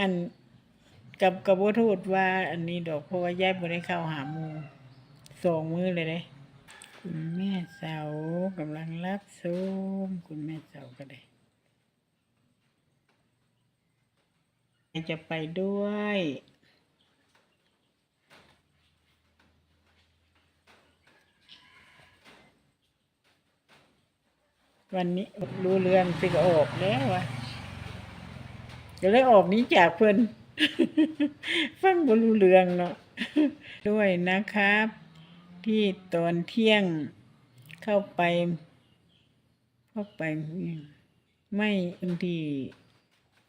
อันกับกับบ่โทษว่า อันนี้ดอกเพราะว่ายายบ่ได้เข้าหามูสองมือเลยเด้คุณแม่เสากำลังรับชมคุณแม่เสาก็ได้จะไปด้วยวันนี้รู้เรื่องสิก็ออกแล้ววะ ก็เลยออกนี้จากเพิ่นฟังบรูเรืองเนาะด้วยนะครับ ที่ตอนเที่ยงเข้าไปเข้าไปไม่คนที่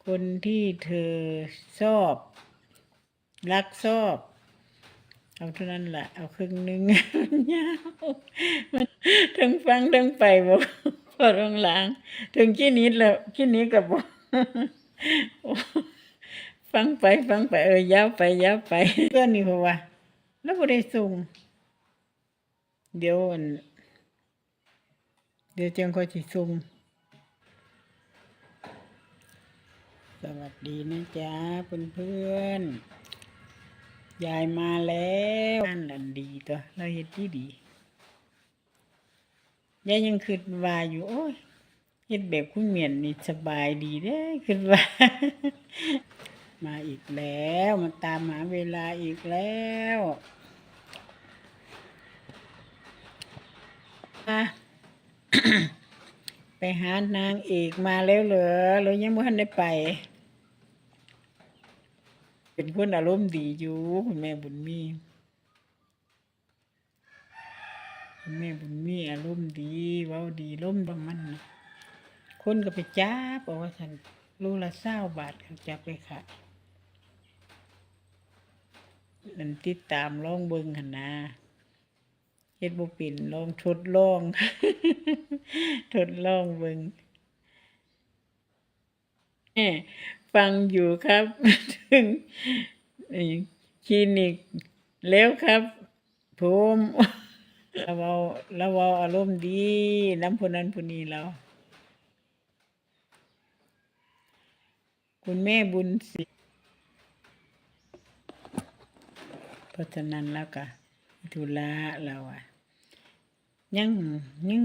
คนที่เธอชอบ รักชอบ เอาเท่านั้นแหละเอาครึ่งหนึ่งยาวมันถึงฟังถึงไปบอกพอตรงหลัง ถึงขี้นิดแล้วขี้นิดกับบอก ฟังไปฟังไปเออยาวไปยาวไปเพื่อนนี่เพราะว่าแล้วบ่ได้ส่งเดี๋ยวอันเดี๋ยวจังค่อยสิส่งสวัสดีนะจ๊ะเพื่อนๆยายมาแล้วนั่นหละดีตัวเราเฮ็ดดีดียายยังคิดว่าอยู่โอ้ย เฮ็ดแบบคุณเหมียนนี่สบายดีเด้คิดว่ามาอีกแล้วมาตามหาเวลาอีกแล้วอะไปหานางเอกมาแล้วเหรอเรายังไม่ทันได้ไป เป็นคนอารมณ์ดีอยู่คุณแม่บุญมีคุณแม่บุญมีอารมณ์ดีเว้าดีล้มบางมันนะ คนก็ไปจ้าบอกว่าฉันรู้ละเศร้าบาทเขาจะไปขายนั่นติดตามล่องเบิงหันนะเฮ็ดบ่เป็นลองทดลองทดลองเบิงฟังอยู่ครับถึงคลินิกแล้วครับผมเราเว้าเราเว้าอารมณ์ดี น้ำผู้นั้นผู้นี้เรา คุณแม่บุญศรีเพราะฉะนั้นแล้วก็ธุระเราอะ ยังยัง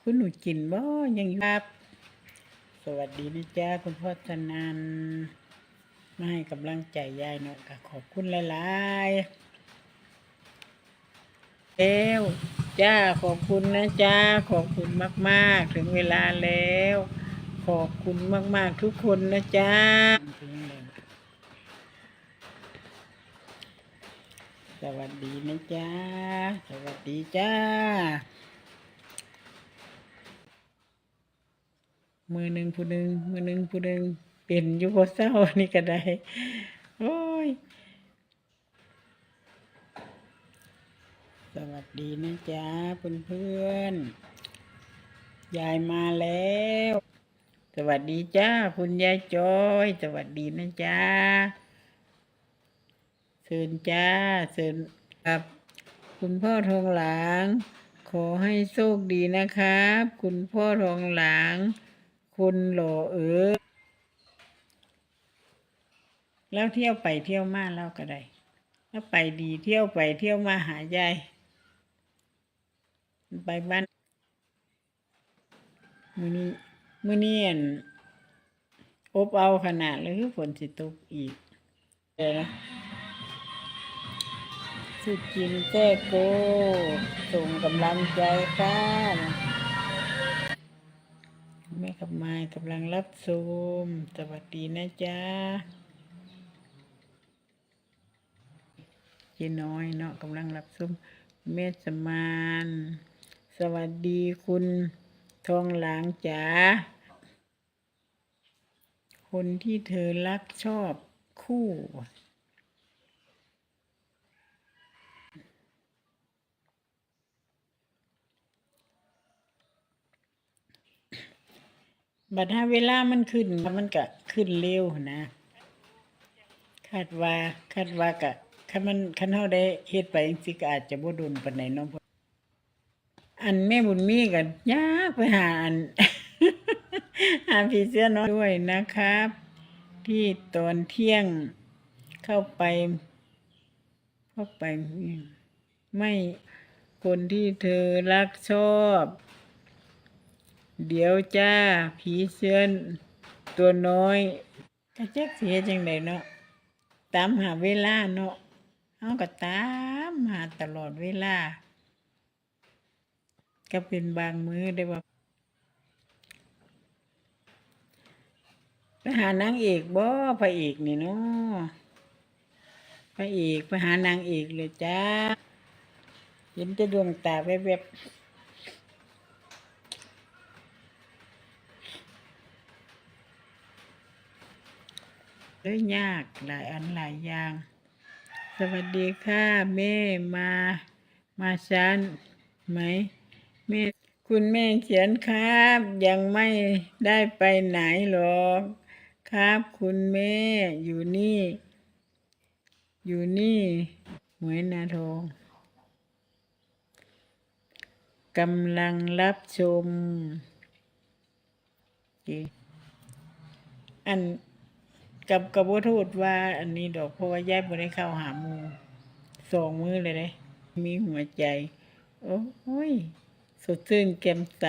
คุณหนูกินบ่ยังอยู่ครับ สวัสดีนะจ๊ะคุณพ่อธนันมาให้กำลังใจยายเนาะก็ขอบคุณหลายๆเอวจ้าขอบคุณนะจ้าขอบคุณมาก ๆ ถึงเวลาแล้ว ขอบคุณมาก ๆ ทุกคนนะจ้าสวัสดีนะจ้าสวัสดีจ้า มือหนึ่งผู้หนึ่งมือหนึ่งผู้หนึ่งเป็นอยู่บ่เศร้านี่ก็ได้ โอ้ย สวัสดีนะจ๊ะเพื่อนๆยายมาแล้ว สวัสดีจ้า คุณยายจอย สวัสดีนะจ๊ะเชิญจ้าเชิญครับ คุณพ่อทองหลาง ขอให้โชคดีนะครับ คุณพ่อทองหลางคนหล่อเออแล้วเที่ยวไปเที่ยวมาแล้วก็ได้ถ้าไปดีเที่ยวไปเที่ยวมาหายายไปบ้านมือนี้ มือนี้อันอบเอาขนาดเลยคือฝนสิตกอีกเดี๋ยวนะสุดจินแจ้โกส่งกำลังใจค่ะแม่กับไม้กำลังรับชมสวัสดีนะจ๊ะเจีน้อยเนาะกำลังรับชมแม่สมาน สวัสดีคุณ ทองหลางจ๋า คนที่เธอรักชอบคู่ บัดถ้าเวลามันขึ้นมันก็ขึ้นเร็วนะ คาดว่า คาดว่ากะคันมันคันเฮาได้เฮ็ดไปจังซี่ก็อาจจะบ่โดนปานใดเนาะ อันแม่บุญมีกันยากไปหาอันหาผีเสื้อน้อยด้วยนะครับ ที่ตอนเที่ยงเข้าไปเข้าไปไม่คนที่เธอรักชอบ เดี๋ยวจ้าผีเสื้อตัวน้อยกระจักเสียจังไดเนาะตามหาเวลาเนาะเอาก็ตามหาตลอดเวลา ก็เป็นบางมือได้ว่าไปหานางเอกบ่พระเอกนี่เนาะพระเอกไปหานางเอกเลยจ้าเห็นแต่ดวงตาแวบๆเลยยากหลายอันหลายอย่าง สวัสดีค่ะแม่มา มาชันไหม ม่คุณแม่เขียนครับ ยังไม่ได้ไปไหนหรอกครับ คุณแม่อยู่นี่ อยู่นี่หมวยนาทองกำลังรับชม อันกับกับว่าโทษว่า อันนี้ดอกเพราะว่าย้ายบ่ได้เข้าหามูสองมือเลยเลยมีหัวใจ โอ้ย สดชื่นแจ่มใส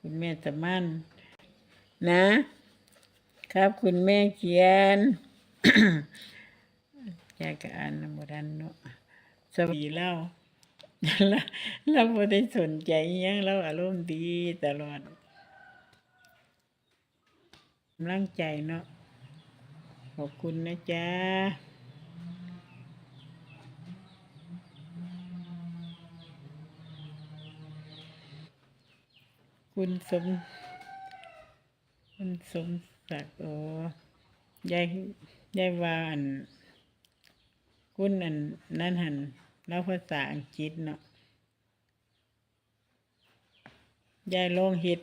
คุณแม่ตะมั่นนะ ครับคุณแม่เขียนยายก็อ่านนำบดันเนาะสวัสดีเล่าแล้วเราไม่ได้สนใจยังเราอารมณ์ดีตลอดกำลังใจเนาะขอบคุณนะจ๊ะ คุณสม คุณสมศักดิ์โอ้ยายยายวาอัน คุณอันนั่นหันแล้วภาษาอังกฤษเนาะยายลงเฮ็ด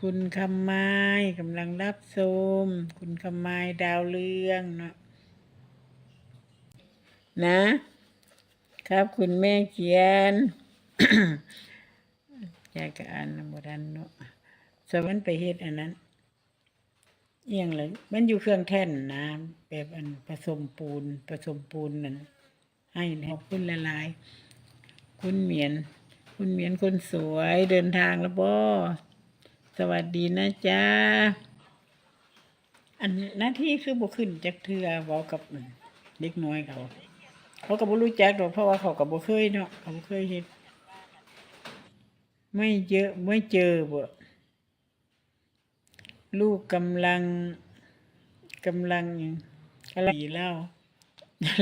คุณคำไม้กำลังรับชมคุณคำไม้ดาวเรืองเนาะนะ ครับคุณแม่เขียน ยายก็อ่านนำบดันเนาะสวรรค์ไปเฮ็ดอันนั้น เอียงเลยมันอยู่เครื่องแท่นนะแบบอันผสมปูนผสมปูนนั่นให้ขอบคุณละลาย คุณเหมียน คุณเหมียนคนสวยเดินทางแล้วบ่สวัสดีนะจ๊ะอันหน้าที่คือบ่ขึ้นจักเทือเว้ากับเด็กน้อยเขาเขาก็บ่รู้จักดอกเพราะว่าเขาก็บ่เคยเนาะเขาบ่เคยเฮ็ด ไม่เยอะไม่เจอบ่ลูกกำลังกำลังหยังกำลังดีเล่า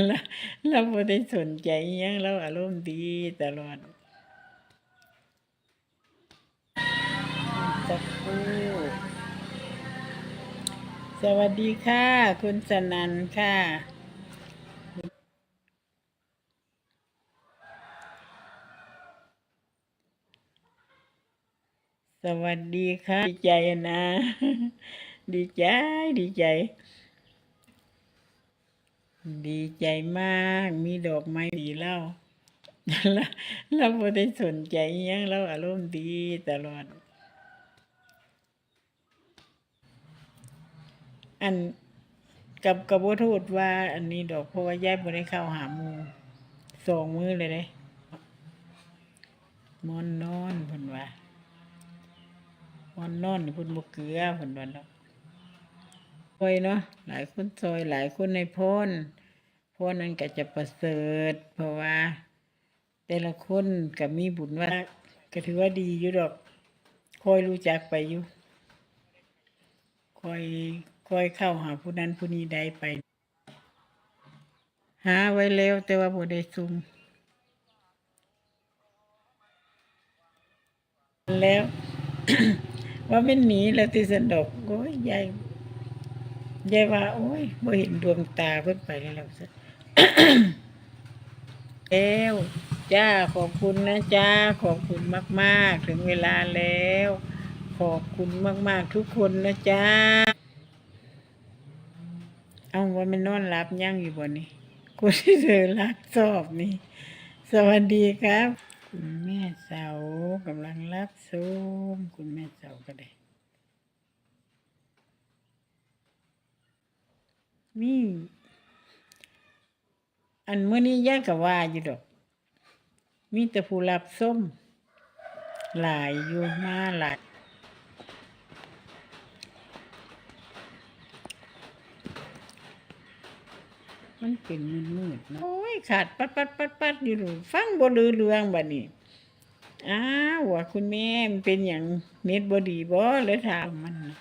แล้วเราไม่ได้สนใจยังเราอารมณ์ดีตลอดสักครู่สวัสดีค่ะ คุณสนันค่ะ สวัสดีค่ะ ดีใจนะ ดีใจ ดีใจ ดีใจมาก มีดอกไม้ดีเล่าแล้วเราไม่ได้สนใจยังเราอารมณ์ดีตลอด อันกับกับว่าโทษว่า อันนี้ดอกเพราะว่าย้ายบ่ได้เข้าหามูสองมือเลยเลยมอนนอนเพิ่นว่า วันนอนพุ่นบ่เกลือพุ่นว่าเนาะซอยเนาะหลายคนซอยหลายคนในพ้นพ้นนั้นก็จะประเสริฐ เพราะว่า แต่ละคนก็มีบุญว่าก็ถือว่าดีอยู่ดอกคอยรู้จักไปอยู่คอยคอยเข้าหาผู้นั้นผู้นี้ได้ไป หาไว้แล้วแต่ว่าบ่ได้ซุ่มแล้ว ว่าเป็นหนีแล้วติสนดอกโอ้ยยายยายว่า โอ้ยบ่เห็นดวงตาเพิ่นไปแล้วแล้วซะแล้วจ้าขอบคุณนะจ้าขอบคุณมาก ๆ ถึงเวลาแล้ว ขอบคุณมาก ๆ ทุกคนนะจ้าเอาว่ามันนอนหลับยั่งอยู่บ่นี่กูที่เธอรักชอบนี่ สวัสดีครับ คุณแม่เสากำลังรับชมคุณแม่เสาก็ได้ มีอันเมื่อนี้ย่าก็ว่าอยู่ดอก มีแต่ผู้รับส้มหลายอยู่มาหลาย มันเป็นมืดมืดๆนะโอ้ยขาดปัดปัดปัดปัดอยู่ดูฟังบ่ลือเรื่องบัดนี้อ้าวว่าคุณแม่มันเป็นอย่างเม็ดบ่ดีบ่เลยถามมันนะ